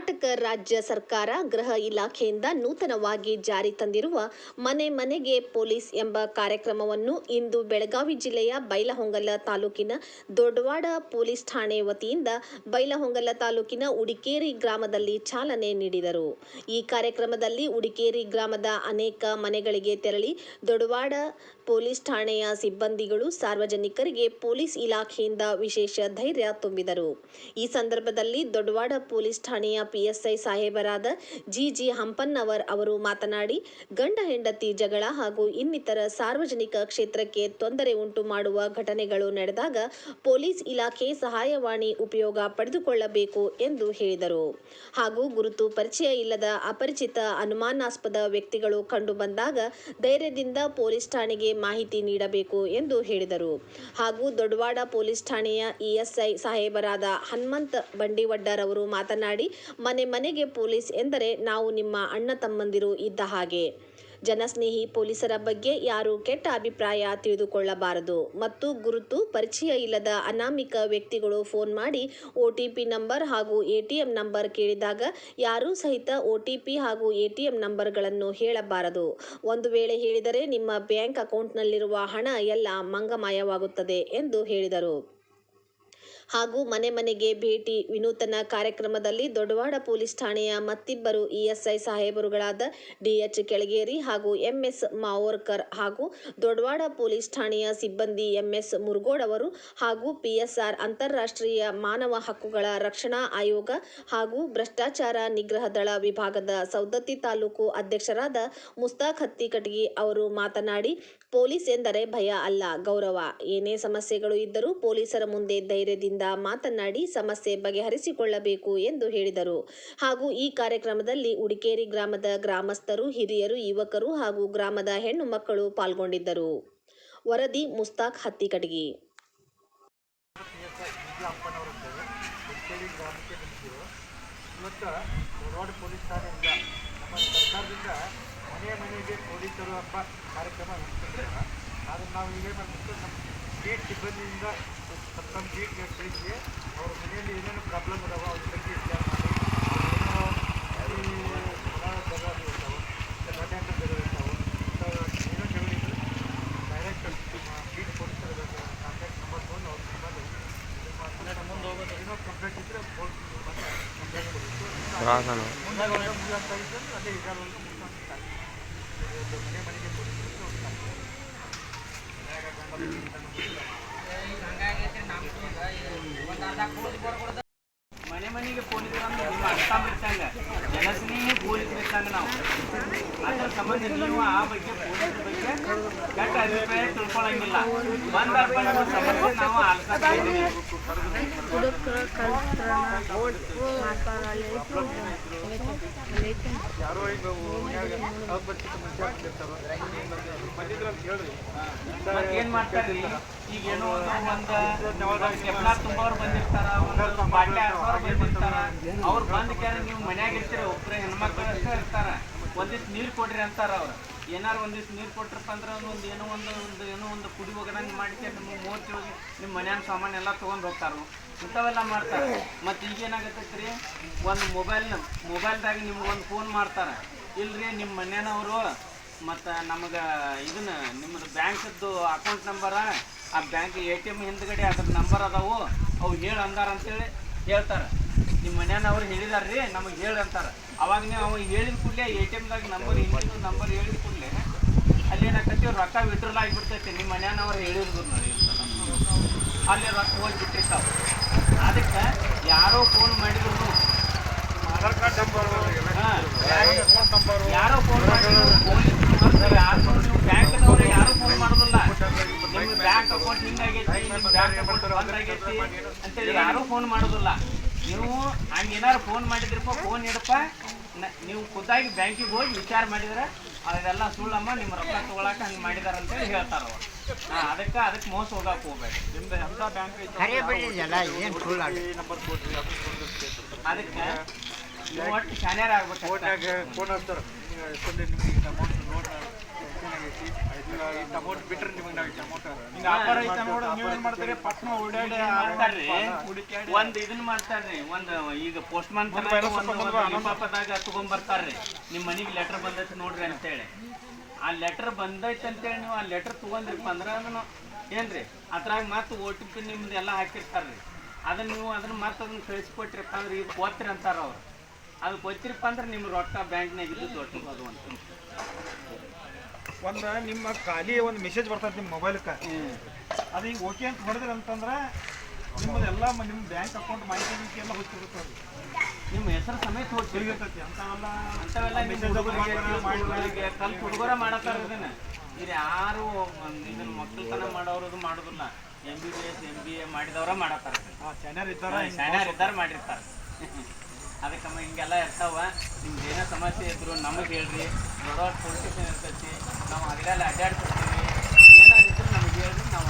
ಕರ್ನಾಟಕ ರಾಜ್ಯ ಸರ್ಕಾರ ಗೃಹ ಇಲಾಖೆಯಿಂದ ನೂತನವಾಗಿ ಜಾರಿ ತಂದಿರುವ ಮನೆ ಮನೆಗೆ ಪೊಲೀಸ್ ಎಂಬ ಕಾರ್ಯಕ್ರಮವನ್ನು ಇಂದು ಬೆಳಗಾವಿ ಜಿಲ್ಲೆಯ ಬೈಲಹೊಂಗಲ ತಾಲೂಕಿನ ದೊಡ್ಡವಾಡ ಪೊಲೀಸ್ ಠಾಣೆ ವತಿಯಿಂದ ಬೈಲಹೊಂಗಲ ತಾಲೂಕಿನ ಉಡಿಕೇರಿ ಗ್ರಾಮದಲ್ಲಿ ಚಾಲನೆ ನೀಡಿದರು. ಈ ಕಾರ್ಯಕ್ರಮದಲ್ಲಿ ಉಡಿಕೇರಿ ಗ್ರಾಮದ ಅನೇಕ ಮನೆಗಳಿಗೆ ತೆರಳಿ ದೊಡ್ಡವಾಡ ಪೊಲೀಸ್ ಠಾಣೆಯ ಸಿಬ್ಬಂದಿಗಳು ಸಾರ್ವಜನಿಕರಿಗೆ ಪೊಲೀಸ್ ಇಲಾಖೆಯಿಂದ ವಿಶೇಷ ಧೈರ್ಯ ತುಂಬಿದರು. ಈ ಸಂದರ್ಭದಲ್ಲಿ ದೊಡ್ಡವಾಡ ಪೊಲೀಸ್ ಠಾಣೆಯ ಪಿಎಸ್ಐ ಸಾಹೇಬರಾದ ಜಿ ಜಿ ಹಂಪನ್ನವರ್ ಅವರು ಮಾತನಾಡಿ, ಗಂಡ ಹೆಂಡತಿ ಜಗಳ ಹಾಗೂ ಇನ್ನಿತರ ಸಾರ್ವಜನಿಕ ಕ್ಷೇತ್ರಕ್ಕೆ ತೊಂದರೆ ಉಂಟು ಮಾಡುವ ಘಟನೆಗಳು ನಡೆದಾಗ ಪೊಲೀಸ್ ಇಲಾಖೆ ಸಹಾಯವಾಣಿ ಉಪಯೋಗ ಪಡೆದುಕೊಳ್ಳಬೇಕು ಎಂದು ಹೇಳಿದರು. ಹಾಗೂ ಗುರುತು ಪರಿಚಯ ಇಲ್ಲದ ಅಪರಿಚಿತ ಅನುಮಾನಾಸ್ಪದ ವ್ಯಕ್ತಿಗಳು ಕಂಡು ಬಂದಾಗ ಧೈರ್ಯದಿಂದ ಪೊಲೀಸ್ ಠಾಣೆಗೆ ಮಾಹಿತಿ ನೀಡಬೇಕು ಎಂದು ಹೇಳಿದರು. ಹಾಗೂ ದೊಡ್ಡವಾಡ ಪೊಲೀಸ್ ಠಾಣೆಯ ಇಎಸ್ಐ ಸಾಹೇಬರಾದ ಹನುಮಂತ ಬಂಡಿವಡ್ಡರ್ ಅವರು ಮಾತನಾಡಿ ಮನೆ ಮನೆಗೆ ಪೊಲೀಸ್ ಎಂದರೆ ನಾವು ನಿಮ್ಮ ಅಣ್ಣ ತಮ್ಮಂದಿರು ಇದ್ದ ಹಾಗೆ. ಜನಸ್ನೇಹಿ ಪೊಲೀಸರ ಬಗ್ಗೆ ಯಾರು ಕೆಟ್ಟ ಅಭಿಪ್ರಾಯ ತಿಳಿದುಕೊಳ್ಳಬಾರದು ಮತ್ತು ಗುರುತು ಪರಿಚಯ ಇಲ್ಲದ ಅನಾಮಿಕ ವ್ಯಕ್ತಿಗಳು ಫೋನ್ ಮಾಡಿ ಒ ಟಿ ಪಿ ನಂಬರ್ ಹಾಗೂ ಎಟಿಎಂ ನಂಬರ್ ಕೇಳಿದಾಗ ಯಾರೂ ಸಹಿತ ಒ ಟಿ ಪಿ ಹಾಗೂ ಎಟಿಎಂ ನಂಬರ್ಗಳನ್ನು ಹೇಳಬಾರದು. ಒಂದು ವೇಳೆ ಹೇಳಿದರೆ ನಿಮ್ಮ ಬ್ಯಾಂಕ್ ಅಕೌಂಟ್ನಲ್ಲಿರುವ ಹಣ ಎಲ್ಲ ಮಂಗಮಯವಾಗುತ್ತದೆ ಎಂದು ಹೇಳಿದರು. ಹಾಗೂ ಮನೆ ಮನೆಗೆ ಭೇಟಿ ವಿನೂತನ ಕಾರ್ಯಕ್ರಮದಲ್ಲಿ ದೊಡ್ಡವಾಡ ಪೊಲೀಸ್ ಠಾಣೆಯ ಮತ್ತಿಬ್ಬರು ಇಎಸ್ಐ ಸಾಹೇಬರುಗಳಾದ ಡಿಎಚ್ ಕೆಳಗೇರಿ ಹಾಗೂ ಎಂಎಸ್ ಮಾವೋರ್ಕರ್ ಹಾಗೂ ದೊಡ್ಡವಾಡ ಪೊಲೀಸ್ ಠಾಣೆಯ ಸಿಬ್ಬಂದಿ ಎಂಎಸ್ ಮುರುಗೋಡ್ ಅವರು ಹಾಗೂ ಪಿಎಸ್ಆರ್ ಅಂತಾರಾಷ್ಟ್ರೀಯ ಮಾನವ ಹಕ್ಕುಗಳ ರಕ್ಷಣಾ ಆಯೋಗ ಹಾಗೂ ಭ್ರಷ್ಟಾಚಾರ ನಿಗ್ರಹ ದಳ ವಿಭಾಗದ ಸೌದತ್ತಿ ತಾಲೂಕು ಅಧ್ಯಕ್ಷರಾದ ಮುಸ್ತಾಕ್ ಹತ್ತಿಕಟಗಿ ಅವರು ಮಾತನಾಡಿ, ಪೊಲೀಸ್ ಎಂದರೆ ಭಯ ಅಲ್ಲ, ಗೌರವ. ಏನೇ ಸಮಸ್ಯೆಗಳು ಇದ್ದರೂ ಪೊಲೀಸರ ಮುಂದೆ ಧೈರ್ಯದಿಂದ ಮಾತನಾಡಿ ಸಮಸ್ಯೆ ಬಗೆಹರಿಸಿಕೊಳ್ಳಬೇಕು ಎಂದು ಹೇಳಿದರು. ಹಾಗೂ ಈ ಕಾರ್ಯಕ್ರಮದಲ್ಲಿ ಉಡಿಕೇರಿ ಗ್ರಾಮದ ಗ್ರಾಮಸ್ಥರು, ಹಿರಿಯರು, ಯುವಕರು ಹಾಗೂ ಗ್ರಾಮದ ಹೆಣ್ಣು ಮಕ್ಕಳು ಪಾಲ್ಗೊಂಡಿದ್ದರು. ವರದಿ ಮುಸ್ತಾಕ್ ಹತ್ತಿಕಟಗಿ. ಇವತ್ತು ರೋಡ್ ಪೊಲೀಸ್ ನಮ್ಮ ಸರ್ಕಾರದಿಂದ ಮನೆ ಮನೆಗೆ ಪೊಲೀಸರು ಹಬ್ಬ ಕಾರ್ಯಕ್ರಮ ನಡೆಸ್ತಿದ್ದಾರೆ ಅದನ್ನು ನಾವು ಇಲ್ಲೇ ಬಂದ್ಬಿಟ್ಟು ನಮ್ಮ ಗೇಟ್ ಸಿಬ್ಬಂದಿಯಿಂದ ಸ್ವಲ್ಪ ನಮ್ಮ ಗೇಟ್ಗೆ ಕಳಿಸಿ ಅವ್ರ ಮನೆಯಲ್ಲಿ ಏನೇನು ಪ್ರಾಬ್ಲಮ್ ಇದಾವೆ ಅವ್ರ ಬಗ್ಗೆ ವಿಚಾರ ಮಾಡಿ ಏನೋ ಅಲ್ಲಿ ಹೊಲ ಜಗಳ ಇರ್ತಾವೆ ಮನೆ ಅಂತ ಜಗಳ ಇರ್ತಾವೆ ಇಂಥವು ಏನೋ ಜಗಳ ಇದ್ರೆ ಡೈರೆಕ್ಟ್ ಬೀಟ್ ಪೊಲೀಸರ ಕಾಂಟ್ಯಾಕ್ಟ್ ನಂಬರ್ ತೊಗೊಂಡು ಅವ್ರ ನಂಬರ್ ಮುಂದೆ ಹೋಗೋದು ಏನೋ ಕಂಪ್ಲೇಂಟ್ ಇದ್ರೆ ಫೋನ್ ಮತ್ತೆ ಕಂಪ್ಲೇಂಟ್ ಕೊಡಬೇಕು ಮುಂದಾಗ ಒಳಗೆ ಮುಗಿಯಂತ ಇದ್ರೆ ಅದೇ ಈಗ ಮುಗಿಸ್ತಾರೆ ಮನೆ ಮನೆಗೆ ಪೊಲೀಸರು ಹೋಗ್ತಾರೆ ಮನೆ ಮನೆಗೆ ಪೊಲೀಸರು ಅಂದ್ರೆ ಅರ್ಥ ಬಿಟ್ಟಂಗ ಜನಸ್ನೇಹಿ ಪೊಲೀಸ್ ನಾವು ಅದ್ರ ಸಂಬಂಧ ನೀವು ಆ ಬಗ್ಗೆ ಪೊಲೀಸ್ ಕೆಟ್ಟ ಅಭಿಪ್ರಾಯ ತಿಳ್ಕೊಳಂಗಿಲ್ಲ ಬಂದ ಅರ್ಪಣೆ ಸಂಬಂಧ ನಾವು ಆಲ್ಕ ಯಾರೋ ಈಗ ಏನ್ ಮಾಡ್ತಾರ್ರಿ ಈಗ ಏನೋ ಒಂದು ಎಲ್ಲ ತುಂಬವ್ರು ಬಂದಿರ್ತಾರ ಒಂದೊಂದು ಬಾಟ್ಲೆ ಹಾಕೋರು ಬಂದಿರ್ತಾರ ಅವ್ರು ಬಂದ ಕೇಳಿ ನೀವು ಮನ್ಯಾಗ ಇರ್ತೀರ ಒಬ್ರೆ ಹೆಣ್ಮಕ್ಳು ಅಷ್ಟೇ ಇರ್ತಾರ ಒಂದಿಷ್ಟು ನೀರು ಕೊಡ್ರಿ ಅಂತಾರ ಅವ್ರು ಏನಾರು ಒಂದಿಷ್ಟು ನೀರು ಕೊಟ್ರಪ್ಪ ಅಂದ್ರೆ ಒಂದು ಏನೋ ಒಂದು ಒಂದು ಏನೋ ಒಂದು ಕುಡಿ ಹೋಗೋದಂಗೆ ಮಾಡ್ಕೊಂಡು ನಿಮ್ಮ ಮೂರ್ತಿ ಹೋಗಿ ನಿಮ್ಮ ಮನ್ಯಾನ ಸಾಮಾನು ಎಲ್ಲ ತೊಗೊಂಡು ಹೋಗ್ತಾರ ಇಂಥವೆಲ್ಲ ಮಾಡ್ತಾರೆ. ಮತ್ತು ಈಗ ಏನಾಗತ್ತೈತೆ ರೀ ಒಂದು ಮೊಬೈಲ್ ಮೊಬೈಲ್ದಾಗ ನಿಮ್ಗೆ ಒಂದು ಫೋನ್ ಮಾಡ್ತಾರೆ. ಇಲ್ರಿ ನಿಮ್ಮ ಮನೆಯವರು ಮತ್ತು ನಮಗೆ ಇದನ್ನ ನಿಮ್ಮದು ಬ್ಯಾಂಕದ್ದು ಅಕೌಂಟ್ ನಂಬರ ಆ ಬ್ಯಾಂಕ್ ಎ ಟಿ ಎಂ ಹಿಂದ್ಗಡೆ ಅದ್ರ ನಂಬರ್ ಅದಾವು. ಅವು ಹೇಳಿ ಅಂದಾರ ಅಂತೇಳಿ ಹೇಳ್ತಾರೆ. ನಿಮ್ಮ ಮನ್ಯಾನವ್ರು ಹೇಳಿದಾರ್ರಿ, ನಮಗೆ ಹೇಳಿ ಅಂತಾರೆ. ಅವಾಗ ನೀವು ಅವ್ ಹೇಳಿದ ಕೂಡಲೇ ಎ ಟಿ ಎಮ್ದಾಗ ನಂಬರ್ ಹಿಂದಿನ ನಂಬರ್ ಹೇಳಿದ ಕೂಡಲೇ ಅಲ್ಲಿ ಏನಾಗ್ತೈತಿ ರೊಕ್ಕ ವಿಡ್ರಲ್ ಆಗಿಬಿಡ್ತೈತಿ, ನಿಮ್ಮ ಮನ್ಯಾನವ್ರು ಹೇಳಿದ್ರು ನೋಡಿ ಅಲ್ಲಿ ರೊಕ್ಕ ಹೋಗಿ ಬಿಟ್ಟಿರ್ತಾವ. ಅದಕ್ಕೆ ಯಾರೋ ಫೋನ್ ಮಾಡಿದ್ರು. ಕಾರ್ಡ್ ನಂಬರ್ ಯಾರೋ ಫೋನ್ ಮಾಡಿದ್ರು ಯಾರು ನೀವು ಬ್ಯಾಂಕ್ನವ್ರು ಯಾರು ಫೋನ್ ಮಾಡೋದಿಲ್ಲ. ನಿಮ್ಮ ಬ್ಯಾಂಕ್ ಅಕೌಂಟ್ ಹಿಂಗಾಗೈತಿ ನಿಮ್ಮ ಬ್ಯಾಂಕ್ ಅಕೌಂಟ್ ಅಂತೇಳಿ ಯಾರೂ ಫೋನ್ ಮಾಡೋದಿಲ್ಲ. ನೀವು ಹಂಗೆ ಏನಾರು ಫೋನ್ ಮಾಡಿದ್ರಪ್ಪ ಫೋನ್ ಇಡಪ್ಪ. ನ- ನೀವು ಖುದ್ದಾಗಿ ಬ್ಯಾಂಕಿಗೆ ಹೋಗಿ ವಿಚಾರ ಮಾಡಿದ್ರೆ ಅದೆಲ್ಲ ಸುಳ್ಳಮ್ಮ ನಿಮ್ಮ ರೊಕ್ಕ ತಗೊಳಕ್ಕೆ ಹಂಗೆ ಮಾಡಿದಾರೆ ಅಂತೇಳಿ ಹೇಳ್ತಾರ ಅವ್ರು. ಹಾಂ ಅದಕ್ಕೆ ಅದಕ್ಕೆ ಮೋಸ ಹೋಗಕ್ಕೆ ಹೋಗ್ಬೇಕು ನಿಮ್ದು ಎಲ್ಲ ಬ್ಯಾಂಕ್ ನಂಬರ್ ಕೊಡ್ರಿ ಅದಕ್ಕೆ ನೀವು ಒಟ್ಟು ಶಾನ್ಯಾರ ಆಗ್ಬೇಕು ಫೋನ್ ಹಚ್ತಾರೆ. ಎಷ್ಟೊಂದು ನಿಮ್ಗೆ ಅಮೌಂಟ್ ನೋಟ್ ಅಮೌಂಟ್ ಬಿಟ್ರೆ ನಿಮಗೆ ನಾವು ವ್ಯಾಪಾರ ಐತೆ ನೋಡಿ ಏನು ಮಾಡ್ತೀರಿ? ಪಟ್ನ ಓಡಾಡಿ ಮಾಡ್ತಾರ್ರಿ ಒಂದ್ ಇದನ್ನ ಮಾಡ್ತಾರ್ರಿ ಒಂದ್ ಈಗ ಪೋಸ್ಟ್ ಅನ್ನೊಂದು- ಪಾಪದಾಗ ತಗೊಂಡ್ಬರ್ತಾರ್ರಿ ನಿಮ್ ಮನಿಗೆ ಲೆಟರ್ ಬಂದೈತಿ ನೋಡ್ರಿ ಅಂತೇಳಿ. ಆ ಲೆಟರ್ ಬಂದೈತಿ ಅಂತೇಳಿ ನೀವು ಆ ಲೆಟರ್ ತಗೊಂಡ್ರಿಪ್ಪ ಅಂದ್ರ ಅದನ್ನು ಏನ್ರಿ? ಅದ್ರಾಗ ಮತ್ತೆ ಓ ಟಿ ಪಿ ನಿಮ್ದು ಎಲ್ಲ ಹಾಕಿರ್ತಾರ್ರಿ. ಅದನ್ನ ನೀವು ಅದನ್ನ ಮತ್ತೆ ಅದನ್ನ ಕಳಿಸ್ಕೊಟ್ರಿಪ್ಪ ಅಂದ್ರೆ ಇದು ಓದ್ತಿರಿ ಅಂತಾರ ಅವ್ರು. ಅದು ಕೊತ್ತಿರಪ್ಪ ಅಂದ್ರೆ ನಿಮ್ಮ ರೊಕ್ಕ ಬ್ಯಾಂಕ್ನಾಗ ಇದ್ದು ದೊಡ್ಡ ಅದು ಅಂತ ಒಂದ್ ನಿಮ್ಮ ಖಾಲಿ ಒಂದು ಮೆಸೇಜ್ ಬರ್ತೈತಿ ನಿಮ್ಮ ಮೊಬೈಲ್ಕ ಅದು ಹಿಂಗ್ ಓಕೆ ಅಂತ ಹೊಡೆದ್ರಿ ಅಂತಂದ್ರೆ ನಿಮ್ಮದೆಲ್ಲ ಮ- ನಿಮ್ಮ ಬ್ಯಾಂಕ್ ಅಕೌಂಟ್ ಮಾಹಿತಿ ಗೀಹಿತಿ ಎಲ್ಲ ಹೋಗ್ತಿರುತ್ತೆ ನಿಮ್ಮ ಹೆಸರು ಸಮೇತ ಹೋಗಿ ತಿರುಗಿರ್ತೈತಿ ಅಂತವೆಲ್ಲ ಅಂಥವೆಲ್ಲ ಮೆಸೇಜ್ ಕಲ್ತ್ ಹುಡುಗರ ಮಾಡತ್ತಾರ ಇದನ್ನ ಇದು ಯಾರು ಇದನ್ನ ಮಕ್ಕಳತನ ಮಾಡೋರು ಇದು ಮಾಡೋದಿಲ್ಲ. M B B S M B A ಮಾಡಿದವರ ಮಾಡತ್ತಾರ ಆ ಇದ್ದಾರೆ ಇದ್ದಾರ ಇದ್ದಾರೆ ಮಾಡಿರ್ತಾರ. ಅದಕ್ಕಮ್ಮ ಹಿಂಗೆಲ್ಲ ಇರ್ತಾವ. ನಿಮ್ದು ಏನೋ ಸಮಸ್ಯೆ ಇದ್ರು ನಮಗೆ ಹೇಳ್ರಿ. ದೊಡ್ಡ ಪೊಲೀಸ್ ಇರ್ತೈತಿ. ನಾವು ಅದೆಲ್ಲ ಅಡ್ಡಾಡ್ತಿರ್ತೀವಿ ಏನಾದ್ರು ನಮಗೆ ಹೇಳ್ರಿ, ನಾವು